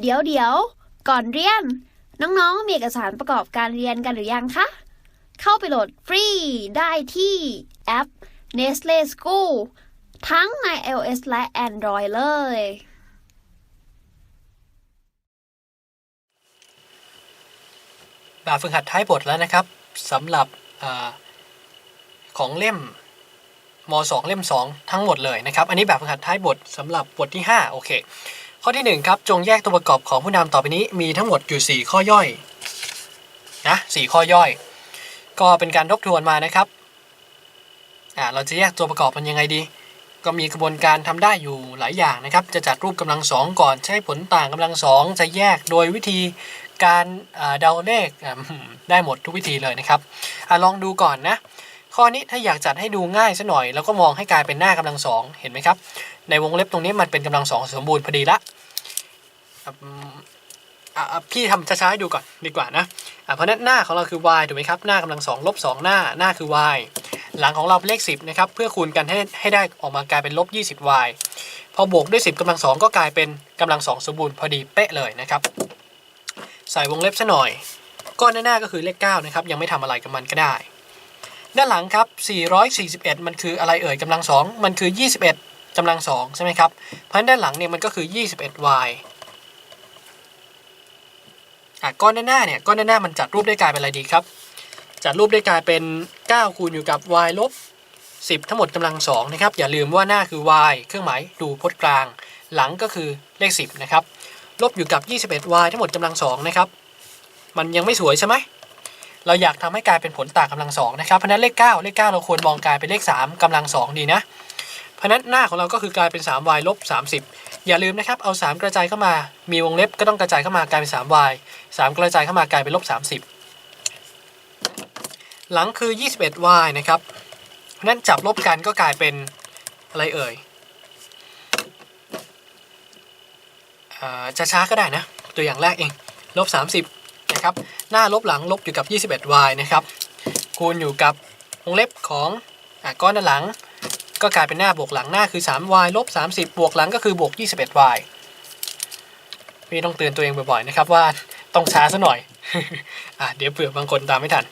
เดี๋ยวเดี๋ยว ก่อนเรียน น้องๆ มีเอกสารประกอบการเรียนกันหรือยังคะ เข้าไปโหลดฟรีได้ที่แอป Nestle School ทั้งใน iOS และ Android เลย แบบฝึกหัดท้ายบทแล้วนะครับสำหรับอของเล่มม 2 เล่ม 2 ทั้งหมดเลยนะครับ อันนี้แบบฝึกหัดท้ายบทสำหรับบทที่ 5 โอเค ข้อที่ 1 ครับ จงแยกตัวประกอบของผู้นำต่อไปนี้มีทั้งหมดอยู่ 4 ข้อย่อยนะ4ข้อย่อย ก็เป็นการทบทวนมานะครับอ่าเราจะแยกตัวประกอบมันยังไงดี ก็มีกระบวนการทำได้อยู่หลายอย่างนะครับ จะจัดรูปกำลังสองก่อนใช้ผลต่างกำลังสองจะแยกโดยวิธีการเดาเลขได้หมดทุกวิธีเลยนะครับอลองดูก่อนนะข้อนี้ถ้าอยากจัดให้ดูง่ายซะหน่อย แล้วก็มองให้กลายเป็นหน้ากำลังสองเห็นไหมครับ ในวงเล็บตรงนี้มันเป็นกำลังสองสมบูรณ์พอดีละ พี่ทำช้าๆให้ดูก่อนดีกว่านะเพราะนั้นหน้าของเราคือ y ถูกไหมครับ หน้ากำลังสองลบสองหน้าหน้าคือ y หลังของเราเป็นเลข 10นะครับเพื่อคูณกันให้ให้ได้ออกมากลายเป็นลบ 20y พอบวกด้วย 10กำลังสองก็กลายเป็นกำลังสองสมบูรณ์พอดีเป๊ะเลยนะครับ ใส่วงเล็บซะหน่อย ก้อนหน้าก็คือเลข9นะครับยังไม่ทำอะไรกับมันก็ได้ ด้านหลังครับ 441 มันคืออะไรเอ่ยกำลัง2มันคือ 21กำลัง2ใช่ไหมครับเพราะฉะนั้นด้านหลังเนี่ยมันก็คือ 21y อะก้อนหน้าเนี่ยก้อนหน้ามันจัดรูปได้กลายเป็นอะไรดีครับ จัดรูปได้กลายเป็น 9 คูณอยู่กับ y ลบ10 ทั้งหมดกำลัง2นะครับอย่าลืมว่าหน้าคือ y เครื่องหมายดูพจน์กลาง หลังก็คือเลข 10นะครับลบอยู่กับ 21y ทั้งหมดกำลังสองนะครับมันยังไม่สวยใช่ไหมเราอยากทำให้กลายเป็นผลต่างกำลังสองนะครับเพราะนั้นเลข 9 เลข 9 เราควรมองกลายเป็นเลข 3กำลังสองดีนะเพราะฉะนั้นหน้าของเราก็คือกลายเป็น 3y ลบ30 อย่าลืมนะครับเอา 3 กระจายเข้ามา มีวงเล็บก็ต้องกระจายเข้ามากลายเป็น 3y 3 กระจายเข้ามากลายเป็นลบ30 หลังคือ 21y นะครับเพราะฉะนั้นจับลบกันก็กลายเป็นอะไรเอ่ยอจะช้าก็ได้นะ ตัวอย่างแรกเองลบ30นะครับหน้าลบหลังลบอยู่กับ 21y นะครับคูณอยู่กับวงเล็บของอก้อนด้านหลังก็กลายเป็นหน้าบวกหลังหน้าคือ 3y ลบ30 บวกหลังก็คือบวก 21y พี่ต้องเตือนตัวเองบ่อยๆนะครับว่า ต้องช้าซะหน่อย อะเดี๋ยวเผื่อบางคนตามไม่ทัน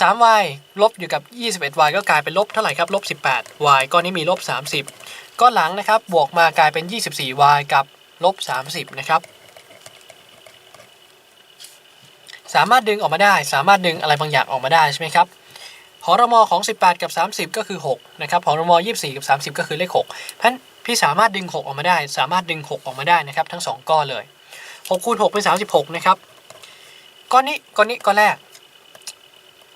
3y ลบอยู่กับ 21y ก็กลายเป็นลบเท่าไหร่ครับลบ 18y ก้อนนี้มีลบ 30 ก้อนหลังนะครับ บวกมากลายเป็น 24y กับลบ 30 นะครับ สามารถดึงออกมาได้ สามารถดึงอะไรบางอย่างออกมาได้ใช่ไหมครับหอรมอของ 18 กับ 30 ก็คือ 6 นะครับหอรมอ24 กับ 30 ก็คือเลข 6 เพราะฉะนั้นพี่สามารถดึง 6 ออกมาได้ สามารถดึง 6 ออกมาได้นะครับ ทั้ง 2 ก้อนเลย 6คูณ6เป็น36นะครับก้อนนี้ก้อนนี้ก้อนแรก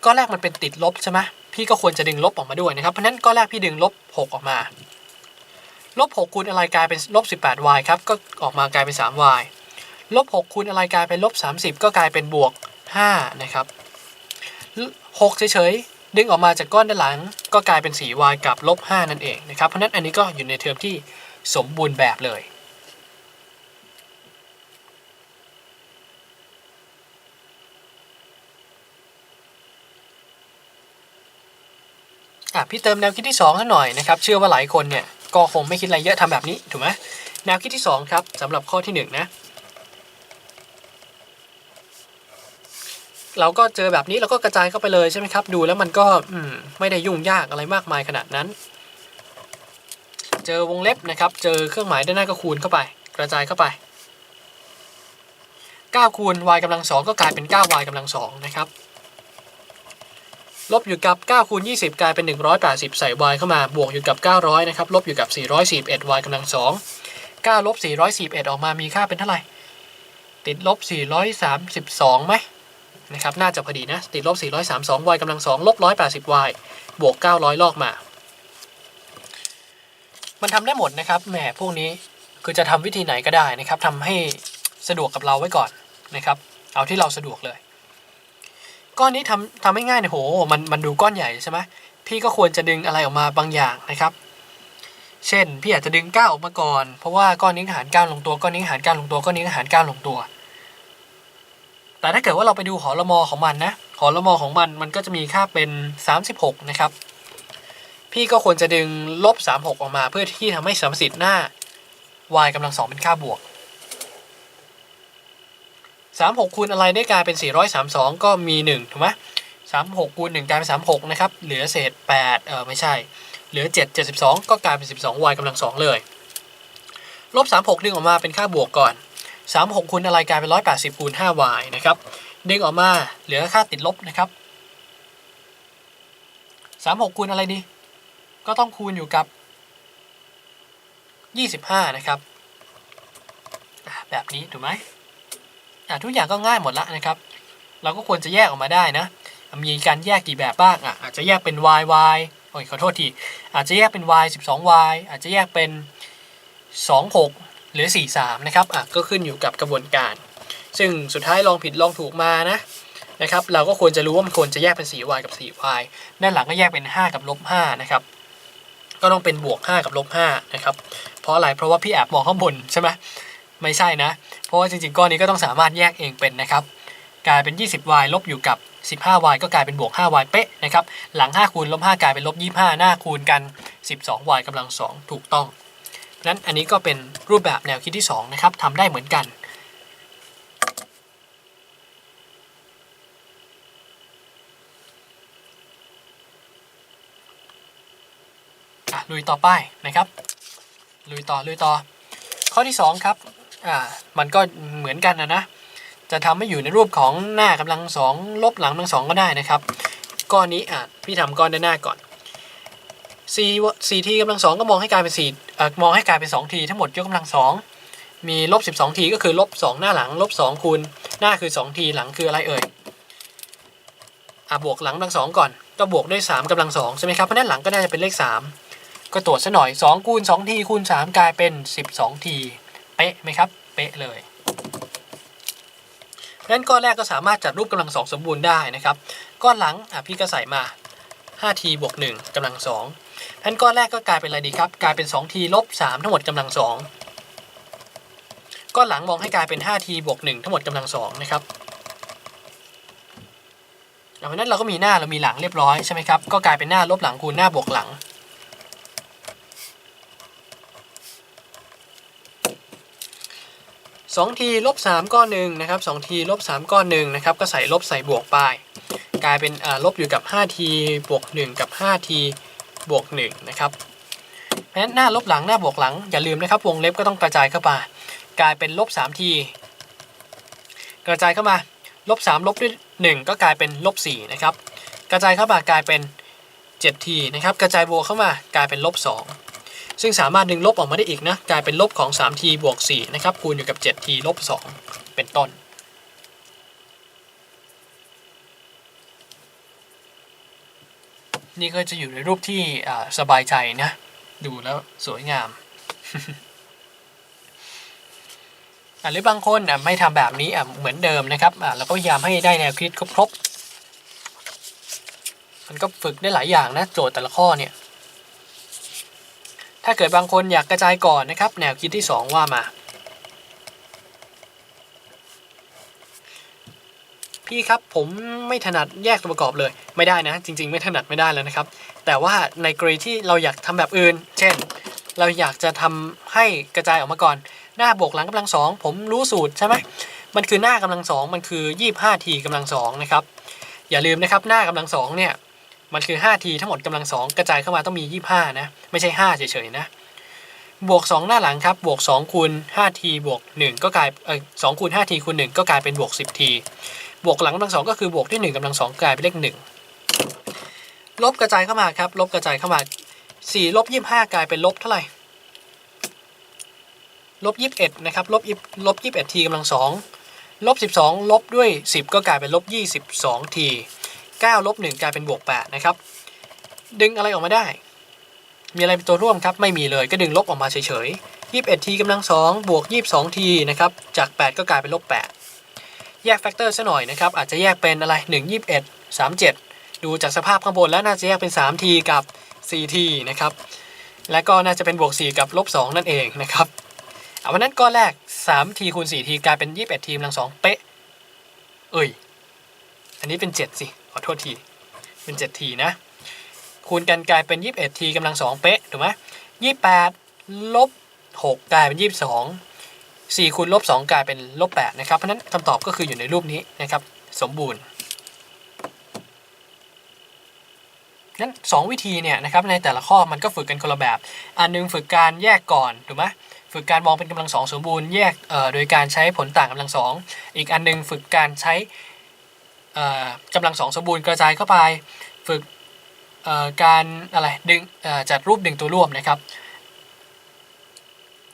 ก้อนแรกมันเป็นติดลบใช่ไหมพี่ก็ควรจะดึงลบออกมาด้วยนะครับ เพราะนั้นก้อนแรกพี่ดึงลบ6ออกมาลบ6คูณอะไรกลายเป็นลบ 18y ครับก็ออกมากลายเป็น 3y ลบ6คูณอะไรกลายเป็นลบ30ก็กลายเป็นบวก5นะครับ6เฉยๆดึงออกมาจากก้อนด้านหลัง ก็กลายเป็น 4y กับลบ5นั่นเองนะครับเพราะนั้นอันนี้ก็อยู่ในเทอมที่สมบูรณ์แบบเลย อะพี่เติมแนวคิดที่2ให้หน่อยนะครับเชื่อว่าหลายคนเนี่ยก็คงไม่คิดอะไรเยอะทำแบบนี้ถูกไหมแนวคิดที่2ครับสำหรับข้อที่ 1 นะ เราก็เจอแบบนี้เราก็กระจายเข้าไปเลยใช่ไหมครับ ดูแล้วมันก็ไม่ได้ยุ่งยากอะไรมากมายขนาดนั้น เจอวงเล็บนะครับ เจอเครื่องหมายด้านหน้าก็คูณเข้าไป กระจายเข้าไป9คูณ y กำลังสองก็กลายเป็น 9y กำลังสองนะครับ ลบอยู่กับ9คูณ20 กลายเป็น 180 ใส่ y เข้ามา บวกอยู่กับ 900 นะครับ ลบอยู่กับ 441 y กำลัง2 9ลบ441 ออกมามีค่าเป็นเท่าไหร่ ติดลบ 432ไหมนะครับ น่าจะพอดีนะ ติดลบ 432 y กำลัง2ลบ 180 y บวก 900 ลอกมา มันทำได้หมดนะครับ แหม พวกนี้คือจะทำวิธีไหนก็ได้นะครับทำให้สะดวกกับเราไว้ก่อนนะครับ เอาที่เราสะดวกเลย ก้อนนี้ทำทำให้ง่ายเนี่ยโหมันมันดูก้อนใหญ่ใช่ไหมพี่ก็ควรจะดึงอะไรออกมาบางอย่างนะครับ เช่น พี่อาจจะดึง9ออกมาก่อน เพราะว่าก้อนนี้หาร9ลงตัวก้อนนี้หาร9ลงตัวก้อนนี้หาร9ลงตัว แต่ถ้าเกิดว่าเราไปดูหอละมอของมันนะหอละมอของมันมันก็จะมีค่าเป็น 36 นะครับ พี่ก็ควรจะดึงลบ36 ออกมา เพื่อที่ทำให้สมสิทธิ์หน้า y กำลังสองเป็นค่าบวก 36คูณอะไรได้กลายเป็น 432 ก็มี 1 ถูกไหม36คูณ1กลายเป็น 36 นะครับ เหลือเศษ 8 เออไม่ใช่ เหลือ 7 72 ก็กลายเป็น 12y กำลัง 2 เลย ลบ 36 ดึงออกมาเป็นค่าบวกก่อน 36คูณอะไรกลายเป็น 180คูณ 5y นะครับ ดึงออกมาเหลือค่าติดลบนะครับ 36คูณอะไรดี ก็ต้องคูณอยู่กับ 25 นะครับ แบบนี้ถูกไหม ทุกอย่างก็ง่ายหมดละนะครับ เราก็ควรจะแยกออกมาได้นะ มีการแยกกี่แบบบ้างอะอาจจะแยกเป็น y y โอ้ยขอโทษทีอาจจะแยกเป็น y 12 y อาจจะแยกเป็น 2 6 หรือ 4 3 นะครับอะก็ขึ้นอยู่กับกระบวนการ ซึ่งสุดท้ายลองผิดลองถูกมานะนะครับ เราก็ควรจะรู้ว่ามันควรจะแยกเป็น 4y กับ 4y ด้านหลังก็แยกเป็น 5 กับลบ5นะครับก็ต้องเป็นบวก 5 กับลบ5นะครับเพราะอะไรเพราะว่าพี่แอบมองข้างบนใช่ไหม ไม่ใช่นะ เพราะว่าจริงๆ ก้อนนี้ก็ต้องสามารถแยกเองเป็นนะครับ กลายเป็น 20y ลบอยู่กับ 15y ก็กลายเป็นบวก 5y เป๊ะนะครับ หลัง 5 คูณลบ 5 กลายเป็นลบ 25 หน้าคูณกัน 12y กำลัง 2 ถูกต้องนั้นอันนี้ก็เป็นรูปแบบแนวคิดที่ 2 นะครับทำได้เหมือนกันลุยต่อไปนะครับ ลุยต่อ ลุยต่อ ข้อที่ 2 ครับ อ่ามันก็เหมือนกันนะนะ จะทำให้อยู่ในรูปของหน้ากำลังสองลบหลังกำลังสองก็ได้นะครับ ก้อนนี้อะพี่ทำก้อนด้านหน้าก่อน c 4 t กำลังสองก็มองให้กลายเป็น4เอ่อมองให้กลายเป็น2 t ทั้งหมดยกกำลังสองมีลบ12 t ก็คือลบ2หน้าหลังลบ2คูณหน้าคือ2 t หลังคืออะไรเอ่ยอะบวกหลังกำลังสองก่อนก็บวกด้วย3กำลังสองใช่ไหมครับเพราะนั้นหลังก็น่าจะเป็นเลข 3 ก็ตรวจซะหน่อย2คูณ2 t คูณ3กลายเป็น 12 t เป๊ะไหมครับ เป๊ะเลยงั้นก้อนแรกก็สามารถจัดรูปกำลังสองสมบูรณ์ได้นะครับ ก้อนหลังพี่ก็ใส่มา 5t บวก1กำลังสองงั้นก้อนแรกก็กลายเป็นอะไรดีครับ กลายเป็น 2t ลบ3ทั้งหมดกำลังสองก้อนหลังมองให้กลายเป็น 5t บวก1ทั้งหมดกำลังสองนะครับเพราะนั้นเราก็มีหน้าเรามีหลังเรียบร้อยใช่ไหมครับ ก็กลายเป็นหน้าลบหลังคูณหน้าบวกหลัง 2ทีลบ3ก้อนหนึ่งนะครับ2ทีลบ3ก้อนหนึ่งนะครับ ก็ใส่ลบใส่บวกไป กลายเป็นลบอยู่กับ5ทีบวก 1 กับ5ทีบวก1นะครับเพราะฉะนั้นหน้าลบหลังหน้าบวกหลังอย่าลืมนะครับ วงเล็บก็ต้องกระจายเข้ามากลายเป็นลบ3ทีกระจายเข้ามาลบ3ลบด้วย1ก็กลายเป็นลบ4นะครับ กระจายเข้ามากลายเป็น7ทีนะครับ กระจายบวกเข้ามากลายเป็นลบ2 ซึ่งสามารถดึงลบออกมาได้อีกนะกลายเป็นลบของ 3t บวก4นะครับคูณอยู่กับ 7t ลบ2เป็นต้น นี่ก็จะอยู่ในรูปที่สบายใจนะ ดูแล้วสวยงามหรือบางคนไม่ทำแบบนี้เหมือนเดิมนะครับเราก็พยายามให้ได้แนวคิดครบๆมันก็ฝึกได้หลายอย่างนะ โจทย์แต่ละข้อเนี่ย ถ้าเกิดบางคนอยากกระจายก่อนนะครับ แนวคิดที่ 2 ว่ามา พี่ครับผมไม่ถนัดแยกตัวประกอบเลย ไม่ได้นะ จริง ๆ ไม่ถนัดไม่ได้แล้วนะครับ แต่ว่าในกรณีที่เราอยากทำแบบอื่น เช่น เราอยากจะทำให้กระจายออกมาก่อน หน้าบวกหลังกำลังสองผมรู้สูตรใช่ไหมมันคือหน้ากำลังสองมันคือ 25ทีกำลังสองนะครับอย่าลืมนะครับหน้ากำลังสองเนี่ย มันคือ5ทีทั้งหมดกำลัง 2 กระจายเข้ามาต้องมี 25 นะ ไม่ใช่ 5 เฉยๆนะ บวก 2 หน้าหลังครับบวก2คูณ5ทีบวก 1 ก็กลายเออ2คูณ5ทีคูณ 1 ก็กลายเป็นบวก 10ทีบวกหลังกำลัง2ก็คือบวกด้วย1กำลัง2กลายเป็นเลข 1 ลบกระจายเข้ามาครับ ลบกระจายเข้ามา4ลบ25 กลายเป็นลบเท่าไหร่ลบ21นะครับลบลบ21ทีกำลัง2ลบ 12 ลบด้วย 10 ก็กลายเป็นลบ22ที 9ลบ1กลายเป็นบวก8นะครับ ดึงอะไรออกมาได้ มีอะไรเป็นตัวร่วมครับ ไม่มีเลยก็ดึงลบออกมาเฉยๆ21ทีกำลัง2บวก22ทีนะครับ จาก 8 ก็กลายเป็นลบ 8 แยกแฟกเตอร์ซะหน่อยนะครับ อาจจะแยกเป็นอะไร 1 21 37 ดูจากสภาพข้างบนแล้วน่าจะแยกเป็น3ทีกับ4ทีนะครับ และก็น่าจะเป็นบวก 4 กับลบ 2 นั่นเองนะครับเอาวันนั้นก้อนแรก3ทีคูณ4ทีกลายเป็น 21ทีกำลัง2เป๊ะ เอ้ย อันนี้เป็น 7 สิ ขอโทษที เป็น7ทีนะ คูณกันกลายเป็น 21ทีกำลัง 2 เป๊ะ ถูกไหม28 ลบ 6 กลายเป็น 22 4คูณลบ 2 กลายเป็นลบ 8 นะครับ เพราะนั้นคำตอบก็คืออยู่ในรูปนี้นะครับ สมบูรณ์นั้นสองวิธีเนี่ยนะครับในแต่ละข้อมันก็ฝึกกันคนละแบบ อันหนึงฝึกการแยกก่อนถูกไหมฝึกการมองเป็นกำลังสองสมบูรณ์แยกโดยการใช้ผลต่างกำลังสองอีกอันหนึงฝึกการใช้ กำลังสองสมบูรณ์กระจายเข้าไป ฝึกการอะไรดึงจัดรูปดึงตัวร่วมนะครับ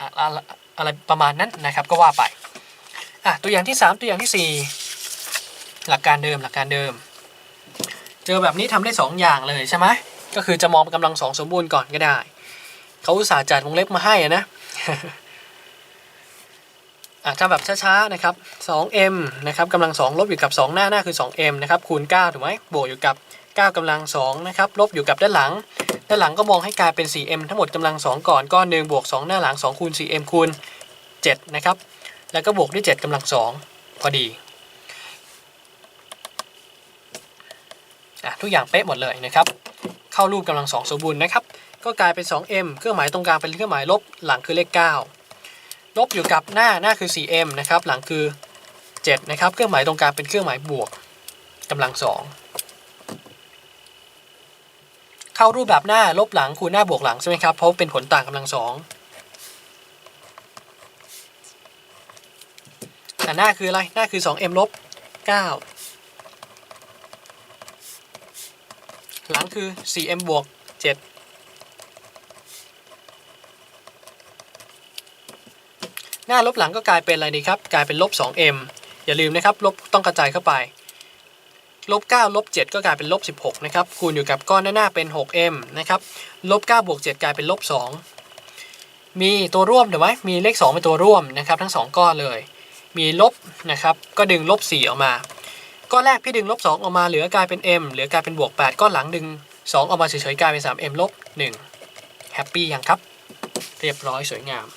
อะอะไรอะไรประมาณนั้นนะครับก็ว่าไปตัวอย่างที่ 3 ตัวอย่างทีสี่4 หลักการเดิมหลักการเดิม เจอแบบนี้ทำได้ 2 อย่างเลยใช่ไหมก็คือจะมองกำลังสองสมบูรณ์ก่อนก็ได้ เขาอุตส่าห์จัดวงเล็บมาให้นะ อะถ้าแบบช้าๆนะครับ 2m นะครับกำลัง 2 ลบอยู่กับ 2 หน้าหน้าคือ 2m นะครับคูณ 9 ถูกไหมบวกอยู่กับ 9กำลัง2นะครับลบอยู่กับด้านหลัง ด้านหลังก็มองให้กลายเป็น 4m ทั้งหมดกำลัง 2 ก่อนก้อนหนึ่งบวก 2 หน้าหลัง 2 คูณ 4m คูณ 7 นะครับ แล้วก็บวกด้วย 7กำลัง 2 พอดีอะทุกอย่างเป๊ะหมดเลยนะครับ เข้ารูปกำลัง 2 สมบูรณ์นะครับ ก็กลายเป็น 2m เครื่องหมายตรงกลางเป็นเครื่องหมายลบหลังคือเลข 9 ลบอยู่กับหน้าหน้าคือ 4m นะครับหลังคือ 7 นะครับ เครื่องหมายตรงกลางเป็นเครื่องหมายบวกกำลัง 2 เข้ารูปแบบหน้าลบหลังคูณหน้าบวกหลังใช่ไหมครับเพราะเป็นผลต่างกำลังสองแต่หน้าคืออะไรหน้าคือ 2m ลบ 9 หลังคือ 4m บวก 7 หน้าลบหลังก็กลายเป็นอะไรดีครับ กลายเป็นลบ 2m อย่าลืมนะครับ ลบต้องกระจายเข้าไป ลบ9ลบ7ก็กลายเป็นลบ16นะครับ คูณอยู่กับก้อนหน้าเป็น 6m นะครับลบ9บวก7กลายเป็นลบ2มีตัวร่วมถูกไหมมีเลข 2 เป็นตัวร่วมนะครับ ทั้ง 2 ก้อนเลย มีลบนะครับ ก็ดึงลบ4ออกมา ก้อนแรกพี่ดึงลบ2ออกมาเหลือกลายเป็น m เหลือกลายเป็นบวก 8 ก้อนหลังดึง 2 ออกมาเฉยๆกลายเป็น 3m ลบ1แฮปปี้ยังครับ เรียบร้อยสวยงาม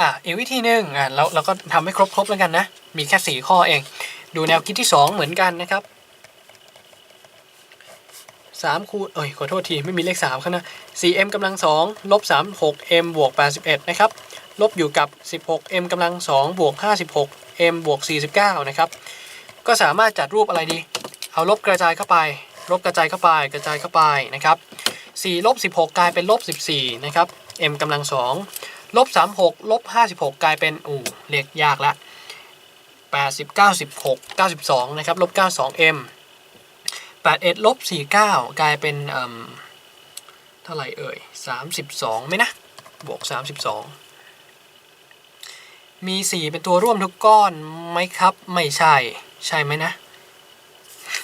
อะอีกวิธีหนึ่งอะเราเราก็ทำให้ครบครบแล้วกันนะ มีแค่ 4 ข้อเอง ดูแนวคิดที่ 2 เหมือนกันนะครับ3คูณเอ้ยขอโทษทีไม่มีเลข3ข้างหน้า 4m กำลัง2ลบ3 6m บวก81 นะครับ ลบอยู่กับ 16m กำลัง2บวก 56m บวก49 นะครับ ก็สามารถจัดรูปอะไรดี เอาลบกระจายเข้าไป ลบกระจายเข้าไป กระจายเข้าไปนะครับ4ลบ16 กลายเป็นลบ14 นะครับ m กำลัง2 ลบ36ลบ56กลายเป็นอู่เลขยากละ80 96 92นะครับลบ92 m 81ลบ49กลายเป็นเอ่มเท่าไหร่เอ่ย32ไหมนะ บวก32มี4เป็นตัวร่วมทุกก้อนไหมครับ ไม่ใช่ ใช่ไหมนะ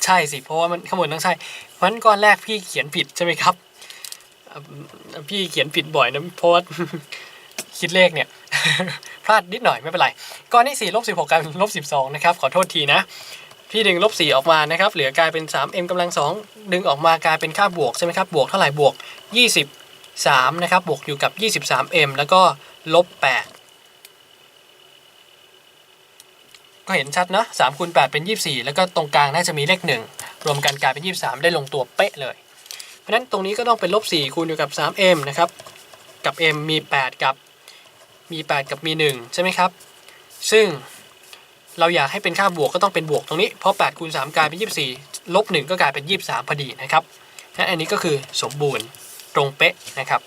ใช่สิ เพราะว่ามันข้างบนต้องใช่เพราะนั้นก้อนแรกพี่เขียนผิดใช่ไหมครับพี่เขียนผิดบ่อยนะเพราะว่า คิดเลขเนี่ย พลาดนิดหน่อยไม่เป็นไรก้อนที่4ลบ16กลายเป็นลบ12นะครับขอโทษทีนะพี่ดึงลบ4ออกมานะครับเหลือกลายเป็น 3m กำลัง 2 ดึงออกมากลายเป็นค่าบวกใช่ไหมครับบวกเท่าไหร่บวก 23นะครับบวกอยู่กับ 23m แล้วก็ลบ8ก็เห็นชัดนะ3คูณ8เป็น 24 แล้วก็ตรงกลางน่าจะมีเลข 1 รวมกันกลายเป็น 23 ได้ลงตัวเป๊ะเลย เพราะฉะนั้นตรงนี้ก็ต้องเป็นลบ4คูณอยู่กับ 3m นะครับกับ m มี 8 กับ มี 8 กับมี 1 ใช่ไหมครับ ซึ่งเราอยากให้เป็นค่าบวกก็ต้องเป็นบวกตรงนี้ เพราะ8คูณ3กลายเป็น 24 ลบ 1 ก็กลายเป็น 23 พอดีนะครับและอันนี้ก็คือสมบูรณ์ตรงเป๊ะนะครับ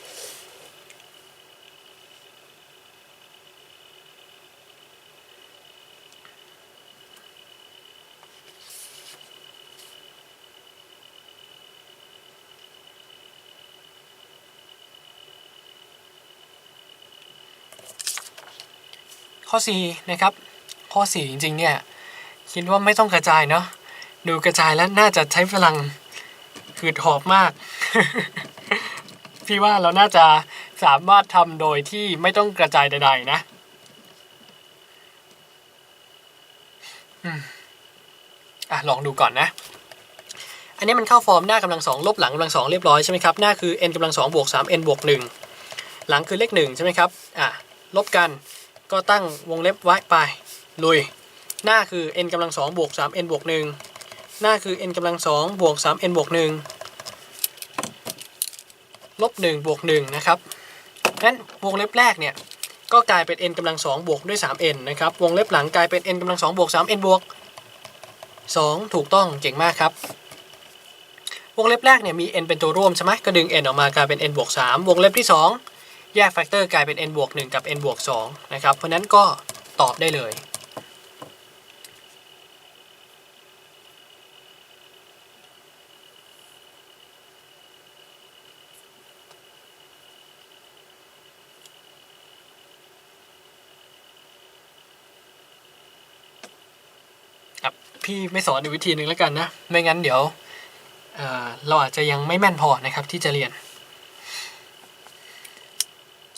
ข้อ4นะครับข้อ 4 จริงๆเนี่ยคิดว่าไม่ต้องกระจายเนาะดูกระจายแล้วน่าจะใช้พลังหืดหอบมาก พี่ว่าเราน่าจะสามารถทำโดยที่ไม่ต้องกระจายใด ๆ นะอืมอะลองดูก่อนนะ อันนี้มันเข้าฟอร์มหน้ากำลังสองลบหลังกำลังสองเรียบร้อยใช่ไหมครับ หน้าคือ n กำลังสองบวกสาม n บวกหนึ่งหลังคือเลขหนึ่งใช่ไหมครับ อะ ลบกัน ก็ตั้งวงเล็บไว้ไป ลุย หน้าคือ n กำลังสองบวกสาม n บวกหนึ่งหน้าคือ n กำลังสองบวกสาม n บวกหนึ่งลบหนึ่งบวกหนึ่งนะครับงั้นวงเล็บแรกเนี่ยก็กลายเป็น n กำลังสองบวกด้วย 3n นะครับ วงเล็บหลังกลายเป็น n กำลังสองบวก 3n บวก 2 ถูกต้องเจ๋งมากครับ วงเล็บแรกเนี่ยมี n เป็นตัวร่วมใช่ไหมก็ดึง n ออกมากลายเป็น n บวก 3 วงเล็บที่ 2 แยกแฟกเตอร์กลายเป็น n บวก1กับ n บวก2นะครับ เพราะนั้นก็ตอบได้เลย พี่ไม่สอนอีกวิธีหนึ่งแล้วกันนะ ไม่งั้นเดี๋ยวเเราอาจจะยังไม่แม่นพอนะครับที่จะเรียน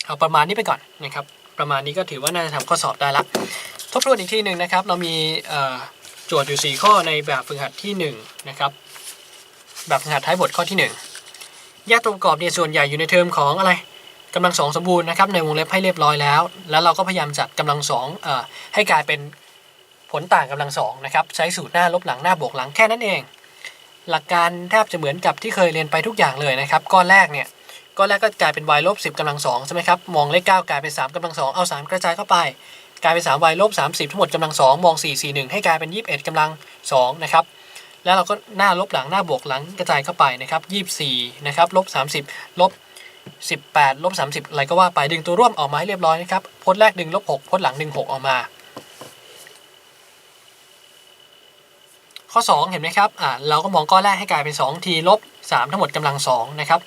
เอาประมาณนี้ไปก่อนนะครับ ประมาณนี้ก็ถือว่าน่าจะทำข้อสอบได้ละทบทวนอีกทีหนึ่งนะครับ เรามีโจทย์อยู่ 4 ข้อในแบบฝึกหัดที่1นะครับแบบฝึกหัดท้ายบทข้อที่ 1 แยกตัวประกอบเนี่ยส่วนใหญ่อยู่ในเทอมของอะไรกำลังสองสมบูรณ์นะครับในวงเล็บให้เรียบร้อยแล้ว แล้วเราก็พยายามจัดกำลังสองอให้กลายเป็นผลต่างกำลังสองนะครับใช้สูตรหน้าลบหลังหน้าบวกหลังแค่นั้นเอง หลักการแทบจะเหมือนกับที่เคยเรียนไปทุกอย่างเลยนะครับ ก้อนแรกเนี่ย ก้อนแรกก็กลายเป็น y ลบ10กำลังสองใช่ไหมครับ มองเลข9กลายเป็น3กำลังสองเอา3กระจายเข้าไป กลายเป็น 3y ลบ30ทั้งหมดกำลังสองมอง4 4 1ให้กลายเป็น21กำลัง2นะครับแล้วเราก็หน้าลบหลังหน้าบวกหลังกระจายเข้าไปนะครับ24นะครับลบ30ลบ18ลบ30อะไรก็ว่าไปดึงตัวร่วมออกมาให้เรียบร้อยนะครับพจน์แรกดึงลบ6พจน์หลังดึง6ออกมาข้อ 2 เห็นไหมครับ อ่า เราก็มองก้อนแรกให้กลายเป็น2 t ลบ3ทั้งหมดกำลัง2นะครับ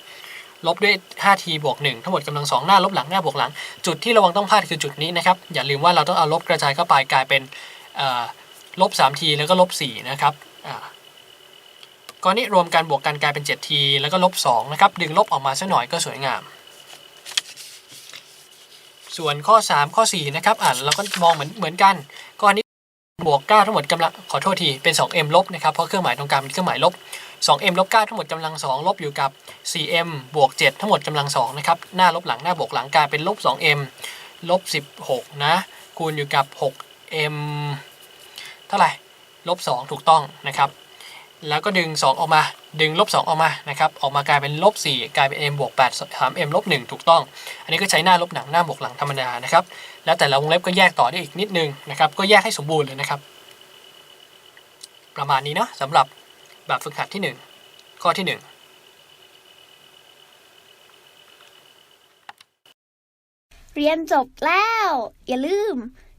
ลบด้วย 5t บวก1ทั้งหมดกำลัง2หน้าลบหลังหน้าบวกหลัง จุดที่ระวังต้องพลาดคือจุดนี้นะครับ อย่าลืมว่าเราต้องเอาลบกระจายเข้าไปกลายเป็นลบ 3t แล้วก็ลบ4นะครับก้อนนี้รวมกันบวกกันกลายเป็น 7t แล้วก็ลบ2นะครับ ดึงลบออกมาสักหน่อยก็สวยงาม ส่วนข้อ 3 ข้อ4นะครับอ่านเราก็มองเหมือนเหมือนกันก้อนนี้บวก9ทั้งหมดกำลังขอโทษทีเป็น 2m ลบนะครับเพราะเครื่องหมายตรงกลางเป็นเครื่องหมายลบ 2m ลบ9ทั้งหมดกำลัง 2 ลบอยู่กับ 4m บวก 7 ทั้งหมดกำลัง2นะครับ หน้าลบหลังหน้าบวกหลังกลายเป็นลบ 2m ลบ 16 นะ คูณอยู่กับ 6m เท่าไหร่ ลบ 2 ถูกต้องนะครับ แล้วก็ดึง 2 ออกมา ดึงลบ 2 ออกมานะครับ ออกมากลายเป็นลบ 4 กลายเป็น m บวก8 3m ลบ 1 ถูกต้อง อันนี้ก็ใช้หน้าลบหลังหน้าบวกหลังธรรมดานะครับ แล้วแต่ละวงเล็บก็แยกต่อได้อีกนิดนึงนะครับ ก็แยกให้สมบูรณ์เลยนะครับ ประมาณนี้เนาะสำหรับ แบบฝึกหัดที่ 1 ข้อที่ 1 เรียนจบแล้ว อย่าลืม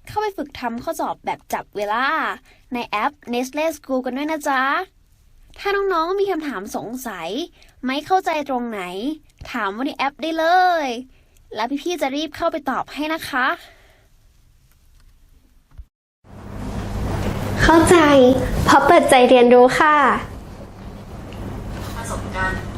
เข้าไปฝึกทำข้อสอบแบบจับเวลา ในแอป Nestle School กันด้วยนะจ๊ะ ถ้าน้องๆมีคำถามสงสัย ไม่เข้าใจตรงไหน ถามว่าในแอปได้เลย แล้วพี่ๆจะรีบเข้าไปตอบให้นะคะ เข้าใจเพราะเปิดใจเรียนรู้ค่ะ Um,